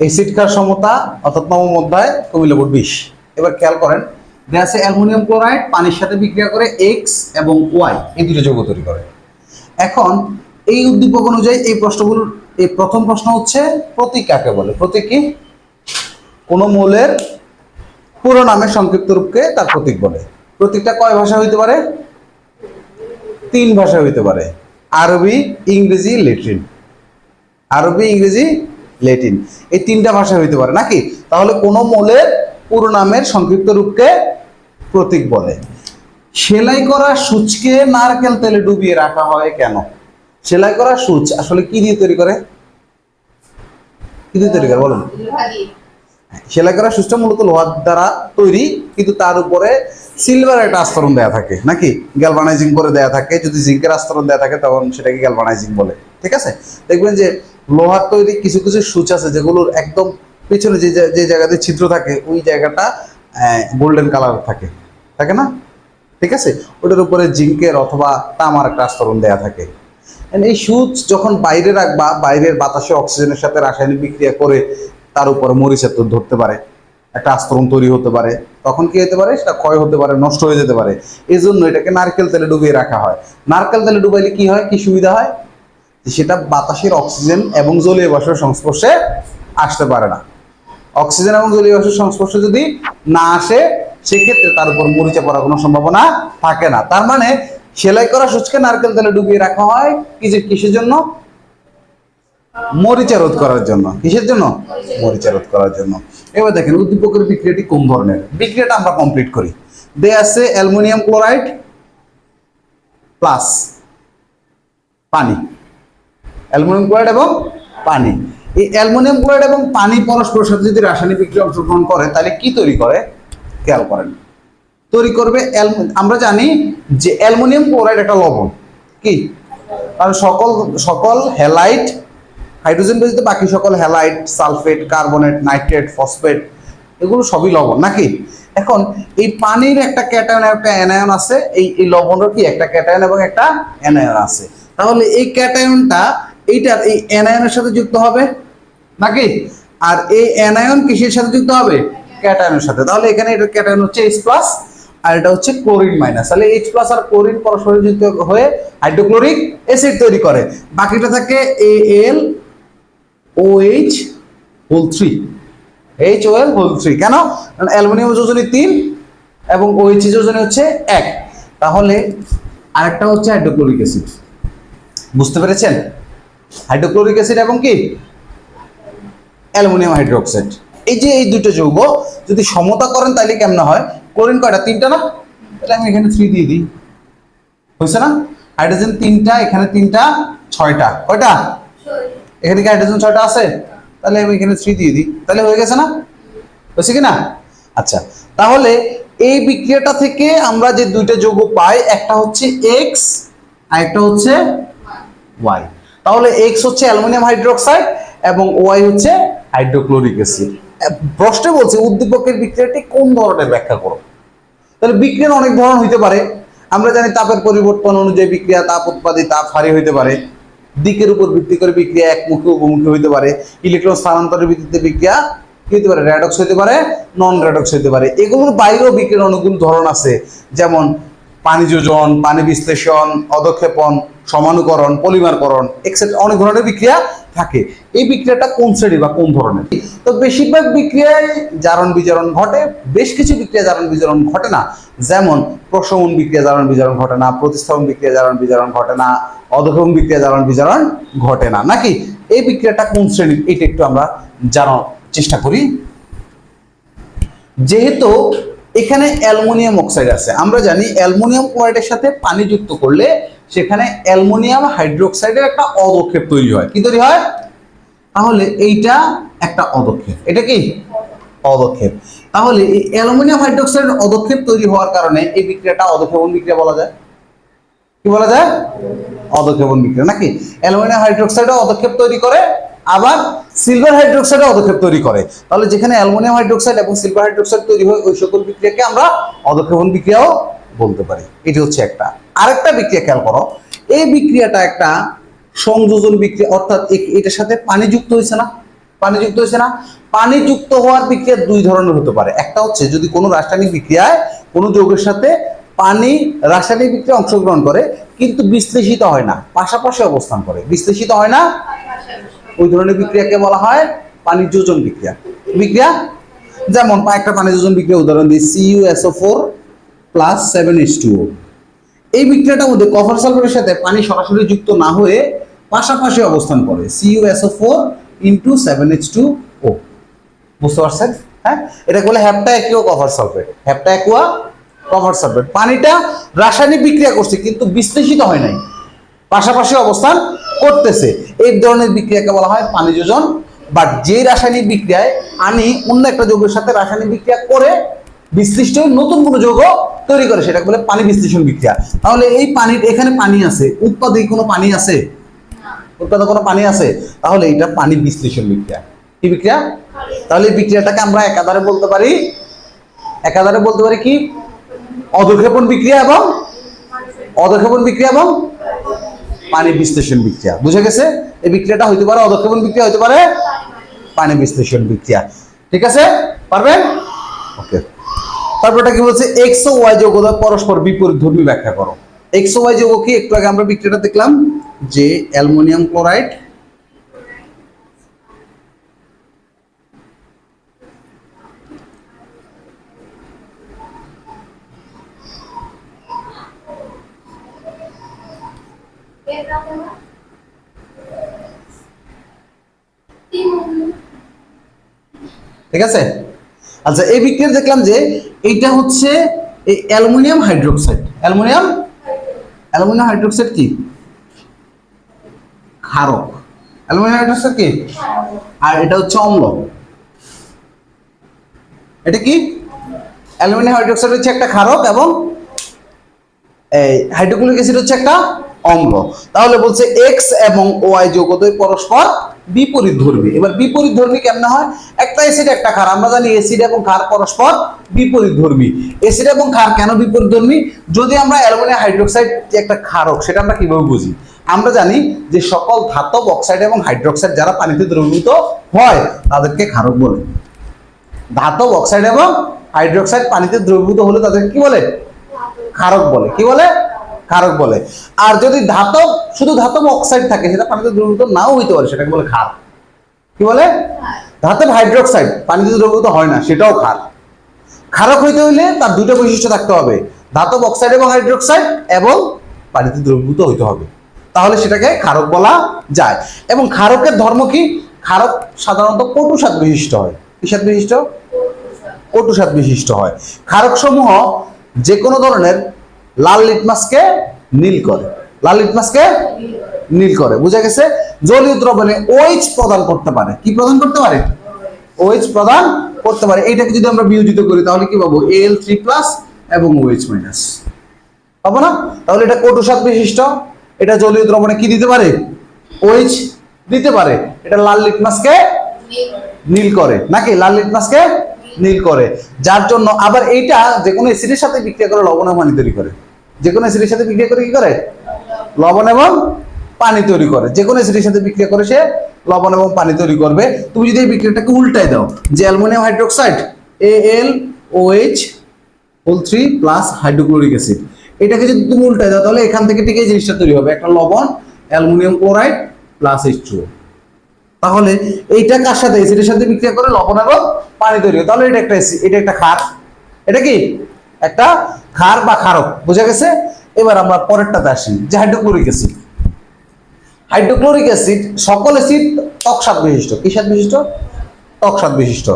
Acid সিটকার সমতা অর্থাৎ নবম অধ্যায় কমিলা বিশ। এবার খেয়াল করেন আছে অ্যালুমিনিয়াম ক্লোরাইড পানির সাথে বিক্রিয়া করে এক্স এবং ওয়াই এই দুটো যৌগ তৈরি করে। এখন এই উদ্দীপক অনুযায়ী এই প্রশ্নগুলো, এই প্রথম প্রশ্ন হচ্ছে, প্রতীক কাকে বলে? প্রতীক কি? কোন মৌলের পুরো নামের সংক্ষিপ্ত রূপকে তার প্রতীক বলে। প্রতীকটা কয় ভাষা হইতে পারে? তিন ভাষা হইতে পারে। আরবি, ইংরেজি লেট্রিন আরবি, ইংরেজি লেটিন এই তিনটা ভাষা হইতে পারে নাকি? তাহলে কোন মৌলের পুরো নামের সংক্ষিপ্ত রূপকে প্রতীক বলে। সেলাই করা সূচকে নারকেল তেলে ডুবিয়ে রাখা হয় কেন? সেলাই করা সূচ আসলে কি দিয়ে তৈরি করে? কি দিয়ে তৈরি করে বলুন। সেলাই করা সূচটা মূলত লোহার দ্বারা তৈরি কিন্তু তার উপরে সিলভার একটা আস্তরণ দেয়া থাকে নাকি? গ্যালভানাইজিং করে দেয়া থাকে। যদি জিঙ্কের আস্তরণ দেয়া থাকে তখন সেটাকে গ্যালভানাইজিং বলে। ঠিক আছে? দেখবেন যে লোহার তৈরি কিছু কিছু সূচ আছে যেগুলোর একদম পিছনে যে যে জায়গাতে ছিদ্র থাকে, ওই জায়গাটা গোল্ডেন কালার থাকে। থাকে না? ঠিক আছে? ওটার উপরে জিঙ্কের অথবা তামার একটা আস্তরণ দেয়া থাকে। এই সুচ যখন বাইরে রাখবা, বাইরের বাতাসে অক্সিজেনের সাথে রাসায়নিক বিক্রিয়া করে তার উপরে মরিচের তো ধরতে পারে, একটা আস্তরণ তৈরি হতে পারে, তখন কি হতে পারে? সেটা ক্ষয় হতে পারে, নষ্ট হয়ে যেতে পারে। এই জন্য এটাকে নারকেল তেলে ডুবিয়ে রাখা হয়। নারকেল তেলে ডুবাইলে কি হয়? কি সুবিধা হয়? সেটা বাতাসের অক্সিজেন এবং জলীয় বাষ্পের সংস্পর্শে আসতে পারে না। অক্সিজেন এবং জলীয় বাষ্পের সংস্পর্শে যদি না আসে, সেক্ষেত্রে তার উপর মরিচা পড়ার কোনো সম্ভাবনা থাকে না। তার মানে সেলাই করা সূচকে নারকেল তেলে ডুবিয়ে রাখা হয় কি যে কিসের জন্য? মরিচা রোধ করার জন্য। কিসের জন্য? মরিচা রোধ করার জন্য। এবার দেখেন, উদ্দীপকের বিক্রিয়াটি কোন ধরনের? বিক্রিয়াটা আমরা কমপ্লিট করি। দে আছে অ্যালুমিনিয়াম ক্লোরাইড প্লাস পানি। অ্যালুমিনিয়াম ক্লোরাইড এবং পানি। এই অ্যালুমিনিয়াম ক্লোরাইড এবং পানি পরস্পরের সাথে যদি রাসায়নিক বিক্রিয়া অংশগ্রহণ করে, তাহলে কি তৈরি করে? খেয়াল করেন। তৈরি করবে আমরা জানি যে অ্যালুমিনিয়াম ক্লোরাইড একটা লবণ। কি? কারণ সকল সকল হ্যালাইট, হাইড্রোজেন ব্যতীত বাকি সকল halide, sulphate, carbonate, nitrate, phosphate, এগুলো সবই লবণ, নাকি? এখন, এই পানির একটা ক্যাটায়ন একটা অ্যানায়ন আছে। এই এই লবণের কি? একটা ক্যাটায়ন এবং একটা অ্যানায়ন আছে। তাহলে এই ক্যাটায়নটা এইটার এই অ্যানায়নের সাথে যুক্ত হবে নাকি? আর এই অ্যানায়ন কিসের সাথে যুক্ত হবে? ক্যাটায়নের সাথে। তাহলে এখানে এটা ক্যাটায়ন হচ্ছে এইচ প্লাস আর এটা হচ্ছে ক্লোরিন মাইনাস। তাহলে এইচ প্লাস আর ক্লোরিন পরস্পর যুক্ত হয়ে হাইড্রোক্লোরিক অ্যাসিড তৈরি করে। বাকিটা থাকে A L O H whole three H O L whole three কেন? কারণ অ্যালুমিনিয়াম যোজনী তিন এবং OH যোজনী হচ্ছে এক। তাহলে আরেকটা হচ্ছে হাইড্রোক্লোরিক অ্যাসিড। বুঝতে পেরেছেন? হাইড্রোক্লোরিক অ্যাসিড এবং কি? Aluminium hydroxide. এই যে এই দুটো যৌগ, যদি সমতা করেন তাহলে কেমন হয়? ক্লোরিন কয়টা? তিনটা না? তাহলে আমি এখানে থ্রি দিয়ে দিই। হয়েছে না? হাইড্রোজেন তিনটা, এখানে তিনটা, ছয়টা। কয়টা? এখানে কি হাইড্রোজেন ছয়টা আছে? তাহলে আমি এখানে থ্রি দিয়ে দিই। তাহলে হয়ে গেছে না? হয়েছে কি না? আচ্ছা তাহলে এই বিক্রিয়াটা থেকে আমরা যে দুইটা যৌগ পাই, একটা হচ্ছে এক্স আর একটা হচ্ছে ওয়াই তাহলে এক্স হচ্ছে অ্যালুমিনিয়াম হাইড্রোক্সাইড এবং ওয়াই হচ্ছে হাইড্রোক্লোরিক অ্যাসিড। প্রশ্নে বলছে উদ্দীপকের বিক্রিয়াটি কোন ধরনের ব্যাখ্যা করো? তাহলে বিক্রিয়ার অনেক ধরন হইতে পারে। আমরা জানি তাপের পরিবর্তন অনুযায়ী বিক্রিয়া তাপ উৎপাদী তাপ হারি হইতে পারে। দিকের উপর ভিত্তি করে বিক্রিয়া একমুখী উপমুখী হইতে পারে। ইলেকট্রন স্থানান্তরের ভিত্তিতে বিক্রিয়া কি হতে পারে? র্যাডক্স হইতে পারে নন র্যাডক্স হইতে পারে। এগুলোর বাইরেও বিক্রিয়ার অনেকগুলো ধরন আছে। যেমন পানি যোজন, পানি বিশ্লেষণ, অধক্ষেপণ, সমানুকরণ, পলিমারকরণ এক্সেট্রা অনেক ধরনের বিক্রিয়া থাকে। এই বিক্রিয়াটা কোন শ্রেণি বা কোন ধরনের? তো বেশিরভাগ বিক্রিয়ায় জারণ বিজারণ ঘটে, বেশ কিছু বিক্রিয়া জারণ বিজারণ ঘটে না। যেমন প্রশমন বিক্রিয়া জারণ বিজারণ ঘটে না, প্রতিস্থাপন বিক্রিয়া জারণ বিজারণ ঘটে না, অধক্ষেপণ বিক্রিয়া জারণ বিজারণ ঘটে না। নাকি এই বিক্রিয়াটা কোন শ্রেণির, এটা একটু আমরা জানার চেষ্টা করি। যেহেতু এখানে অ্যালুমিনিয়াম অক্সাইড আছে। আমরা জানি অ্যালুমিনিয়াম ক্লোরাইডের সাথে পানি যুক্ত করলে সেখানে অ্যালুমিনিয়াম হাইড্রোক্সাইডের একটা অদক্ষেপ তৈরি হয়। কি তৈরি হয়? তাহলে এইটা একটা অদক্ষেপ। এটা কি? অদক্ষেপ। তাহলে এই অ্যালুমিনিয়াম হাইড্রোক্সাইডের অদক্ষেপ তৈরি হওয়ার কারণে এই বিক্রিয়াটা অদক্ষেপণ বিক্রিয়া বলা যায়। কি বলা যায়? অদক্ষেপণ বিক্রিয়া। নাকি? অ্যালুমিনিয়াম হাইড্রোক্সাইডও অদক্ষেপ তৈরি করে। আবার সিলভার হাইড্রোক্সাইডও অদক্ষেপ তৈরি করে। তাহলে যেখানে অ্যালুমিনিয়াম হাইড্রোক্সাইড এবং সিলভার হাইড্রোক্সাইড তৈরি হয়, ওই সকল বিক্রিয়াকে আমরা অদক্ষেপণ বিক্রিয়াও বলতে পারি। এটি হচ্ছে একটা। আরেকটা বিক্রিয়া খেয়াল করো, এই বিক্রিয়াটা একটা সংযোজন বিক্রিয়া, অর্থাৎ এটার সাথে পানি যুক্ত হয়েছে না? পানিযুক্ত হয়েছে না? পানিযুক্ত হওয়ার বিক্রিয়া দুই ধরনের হতে পারে। একটা হচ্ছে যদি কোনো রাসায়নিক বিক্রিয়ায় কোনো যৌগের সাথে পানি রাসায়নিক বিক্রিয়া অংশগ্রহণ করে, কিন্তু বিশ্লেষিত হয় না, পাশাপাশি অবস্থান করে। বিশ্লেষিত হয় না? ওই ধরনের বিক্রিয়াকে বলা হয় পানি যোজন বিক্রিয়া। বিক্রিয়া? যেমন একটা পানি যোজন বিক্রিয়া, উদাহরণ দিই C U S O four plus seven H two এই বিক্রিয়াটার মধ্যে কপার সালফেটের সাথে পানি সরাসরি যুক্ত না হয়ে পাশাপাশি অবস্থান করে C U S O four into seven H two O বুঝতে পারছেন? হ্যাঁ? এটাকে বলে hepta aqua copper sulphate hepta aqua copper sulphate পানিটা রাসায়নিক বিক্রিয়া করছে, কিন্তু বিশ্লেষিত হয় নাই। পাশাপাশি অবস্থান করতেছে। এই ধরনের বিক্রিয়াকে বলা হয় পানি যোজন। বাট যে রাসায়নিক বিক্রিয়ায় পানি অন্য একটা যৌগের সাথে রাসায়নিক বিক্রিয়া করে বিশ্লিষ্ট নতুন কোনো যৌগ তৈরি করে, সেটাকে বলে পানি বিশ্লেষণ বিক্রিয়া। তাহলে এই পানির, এখানে পানি আছে, উৎপাদে কোনো পানি আছে? উৎপাদে কোনো পানি আছে? তাহলে এটা পানি বিশ্লেষণ বিক্রিয়া। কি বিক্রিয়া? তাহলে এই বিক্রিয়াটাকে আমরা একাধারে বলতে পারি, একাধারে বলতে পারি কি? অধক্ষেপণ বিক্রিয়া এবং অধক্ষেপণ বিক্রিয়া এবং পানি বিশ্লেষণ বিক্রিয়া। বুঝে গেছে? এই বিক্রিয়াটা হইতে পারে অধক্ষেপণ বিক্রিয়া, হইতে পারে পানি বিশ্লেষণ বিক্রিয়া। ঠিক আছে? পারবেন? ওকে। তারপর এটা কি বলছে? এক্স ও ওয়াই যৌগ পরস্পর বিপরীত ধর্মী ব্যাখ্যা করো। এক্স ও ওয়াই যৌগ কি? একটু আগে আমরা বিক্রিয়াটা দেখলাম যে অ্যালুমিনিয়াম ক্লোরাইড ঠিক আছে? আচ্ছা এই বিক্রিয়া দেখলাম যে এইটা হচ্ছে এই aluminium hydroxide. Aluminium? Aluminium hydroxide কি? ক্ষারক। অ্যালুমিনিয়াম হাইড্রোক্সাইড কি? আর এটা হচ্ছে অম্ল। এটা কি? অ্যালুমিনিয়াম হাইড্রোক্সাইড হচ্ছে একটা ক্ষারক এবং এই হাইড্রোক্লোরিক অ্যাসিড হচ্ছে একটা অম্ল। তাহলে বলছে এক্স এবং ওয়াই যৌগদ্বয় পরস্পর বিপরীত ধর্মী। এবার বিপরীত ধর্মী কেমনে হয়? একটা অ্যাসিড একটা ক্ষার। আমরা জানি অ্যাসিড এবং ক্ষার পরস্পর বিপরীত ধর্মী। অ্যাসিড এবং ক্ষার কেন বিপরীত ধর্মী? যদি আমরা অ্যালুমিনিয়াম হাইড্রোক্সাইড একটা ক্ষারক, সেটা আমরা কীভাবে বুঝি? আমরা জানি যে সকল ধাতব অক্সাইড এবং হাইড্রোক্সাইড যারা পানিতে দ্রবীভূত হয়, তাদেরকে ক্ষারক বলে। ধাতব অক্সাইড এবং হাইড্রোক্সাইড পানিতে দ্রবীভূত হলে তাদেরকে কি বলে? ক্ষারক বলে। কি বলে? ক্ষারক বলে। আর যদি ধাতব, শুধু ধাতব অক্সাইড থাকে, সেটা পানিতে দ্রবীভূত নাও হইতে পারে, সেটাকে বলে ক্ষার কি বলে? ধাতব হাইড্রোক্সাইড পানিতে দ্রবীভূত হয় না, সেটাও ক্ষার ক্ষারক হইতে হইলে তার দুটো বৈশিষ্ট্য থাকতে হবে, ধাতব অক্সাইড এবং হাইড্রোক্সাইড এবং পানিতে দ্রবীভূত হইতে হবে। তাহলে সেটাকে ক্ষারক বলা যায়। এবং ক্ষারকের ধর্ম কি? ক্ষারক সাধারণত কটু স্বাদ বিশিষ্ট হয়। কি স্বাদ বিশিষ্ট? কটু স্বাদ বিশিষ্ট হয়। ক্ষারক সমূহ যে কোনো ধরনের লাল লিটমাসকে নীল করে। লাল লিটমাসকে নীল করে। বুঝা গেছে? জলীয় দ্রবণে ওইচ প্রদান করতে পারে। কি প্রদান করতে পারে? ওইচ প্রদান করতে পারে। এইটাকে যদি আমরা বিয়োজিত করি, তাহলে কি পাবো? এল থ্রি প্লাস এবং ওইচ মাইনাস পাবো না? তাহলে এটা কটু স্বাদ বিশিষ্ট। এটা জলীয় দ্রবণে কি দিতে পারে? ওইচ দিতে পারে। এটা লাল লিটমাসকে নীল করে। নাকি? লাল লিটমাসকে নীল করে। যার জন্য আবার এইটা যে কোনো অ্যাসিডের সাথে বিক্রিয়া করে লবণ তৈরি করে। যে কোনো অ্যাসিডের সাথে বিক্রিয়া করে কি করে? লবণ এবং পানি তৈরি করে। যে কোনো অ্যাসিডের সাথে বিক্রিয়া করে সে লবণ এবং পানি তৈরি করবে। তুমি যদি এই বিক্রিয়াটাকে উল্টাই দাও, যে aluminium hydroxide A L O H whole three plus hydrochloric acid এটাকে যদি তুমি উল্টাই দাও, তাহলে এখান থেকে ঠিক এই জিনিসটা তৈরি হবে। একটা লবণ, aluminium chloride plus H two তাহলে এইটা কার সাথে? অ্যাসিডের সাথে বিক্রিয়া করে লবণ এবং পানি তৈরি হয় তাহলে এটা একটা এটা একটা ক্ষার। এটা কি? একটা ক্ষার বা ক্ষারক বোঝা গেছে? এবার আমরা পরেরটাতে আসি, যে হাইড্রোক্লোরিক অ্যাসিড। হাইড্রোক্লোরিক অ্যাসিড সকল অ্যাসিড টকস্বাদ বিশিষ্ট। কি স্বাদ বিশিষ্ট? টকস্বাদ বিশিষ্ট।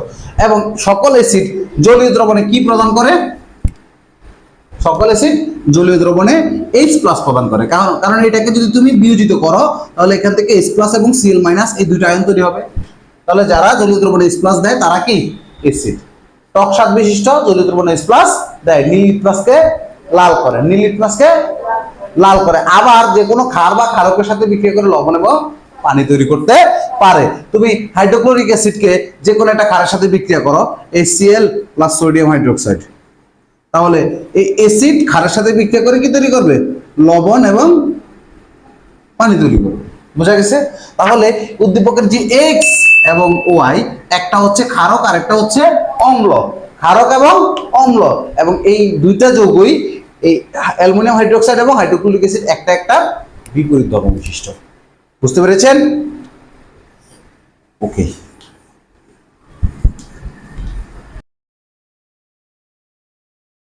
এবং সকল অ্যাসিড জলীয় দ্রবণে কি প্রদান করে? সকল অ্যাসিড জলীয় দ্রবণে এইচ প্লাস প্রদান করে। কারণ কারণ এটাকে যদি তুমি বিয়োজিত করো, তাহলে এখান থেকে এইচ প্লাস এবং সিএল মাইনাস এই দুইটা আয়ন তৈরি হবে। তাহলে যারা জলীয় দ্রবণে এইচ প্লাস দেয়, তারা কি? অ্যাসিড টক স্বাদ বিশিষ্ট জলীয় দ্রবণে এইচ প্লাস দেয় নীল লিটমাসকে লাল করে। নীল লিটমাসকে লাল করে। আবার যে কোনো ক্ষার বা ক্ষারকের সাথে বিক্রিয়া করে লবণ এবং পানি তৈরি করতে পারে। তুমি হাইড্রোক্লোরিক অ্যাসিডকে যে কোনো একটা ক্ষারের সাথে বিক্রিয়া করো এই সিএল প্লাস সোডিয়াম হাইড্রোক্সাইড তাহলে এই অ্যাসিড ক্ষারের সাথে বিক্রিয়া করে কি তৈরি করবে? লবণ এবং পানি তৈরি করবে। বোঝা গেছে? তাহলে উদ্দীপকের যে এক্স এবং ওয়াই একটা হচ্ছে ক্ষারক আর একটা হচ্ছে অম্ল হারক এবং অম্ল। এবং এই দুইটা যৌগই এই অ্যালুমিনিয়াম হাইড্রোক্সাইড এবং হাইড্রোক্লোরিক অ্যাসিড একটা একটা বিপরীত ধর্ম বিশিষ্ট বুঝতে পেরেছেন? ওকে